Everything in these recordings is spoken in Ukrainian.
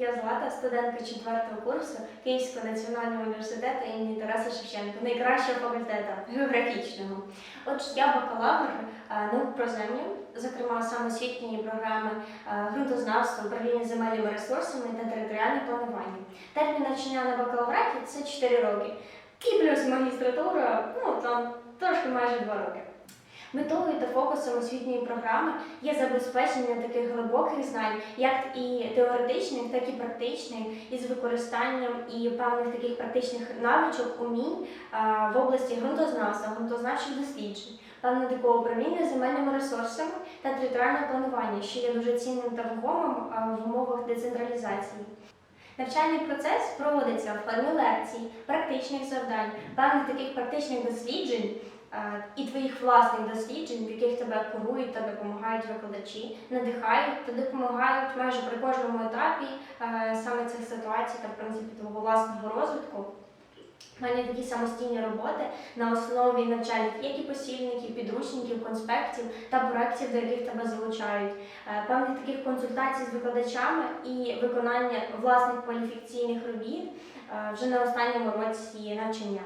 я Злата, студентка четвертого курсу Київського національного університету імені Тараса Шевченка, найкращого факультету географічного. Отже, я бакалавр е, наук про землю, зокрема саме освітньої програми е, ґрунтознавства, управління земельними ресурсами та територіальне планування. Термін навчання на бакалавраті це 4 роки. І плюс магістратура, ну там трошки майже 2 роки. Метою та фокусом освітньої програми є забезпечення таких глибоких знань, як і теоретичних, так і практичних, із використанням і певних таких практичних навичок, умінь в області ґрунтознавства, ґрунтознавчих досліджень, певне такого управління земельними ресурсами та територіального планування, що є дуже цінним та вагомим в умовах децентралізації. Навчальний процес проводиться в формі лекцій, практичних завдань, певних таких практичних досліджень і твоїх власних досліджень, в яких тебе курують та допомагають викладачі, надихають та допомагають майже при кожному етапі е, саме цих ситуацій та в принципі твого власного розвитку. У мене такі самостійні роботи на основі навчальних як і посільників, підручників, конспектів та проєктів, до яких тебе залучають, Е, певних таких консультацій з викладачами і виконання власних кваліфікаційних робіт е, вже на останньому році навчання.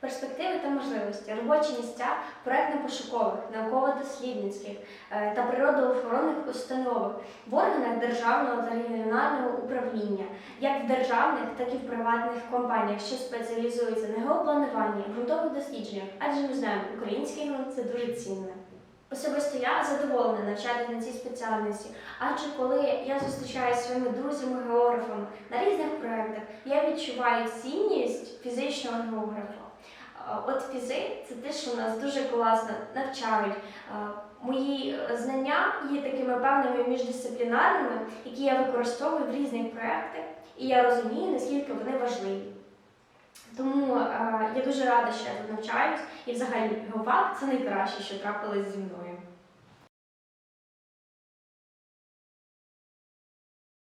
Перспективи та можливості, робочі місця проєктно-пошукових, науково-дослідницьких е, та природоохоронних установах в органах державного та регіонального управління, як в державних, так і в приватних компаніях, що спеціалізуються на геоплануванні, ґрунтових дослідженнях, адже ми знаємо, український ґрунт це дуже цінне. Особисто я задоволена навчати на цій спеціальності, адже коли я зустрічаюся своїми друзями-географами на різних проєктах, я відчуваю цінність фізичного географа. Е, От фізи це те, що нас дуже класно навчають. Е, Мої знання є такими певними міждисциплінарними, які я використовую в різних проєктах, і я розумію, наскільки вони важливі. Тому е, я дуже рада, що я тут навчаюсь, і взагалі геофак це найкраще, що трапилось зі мною.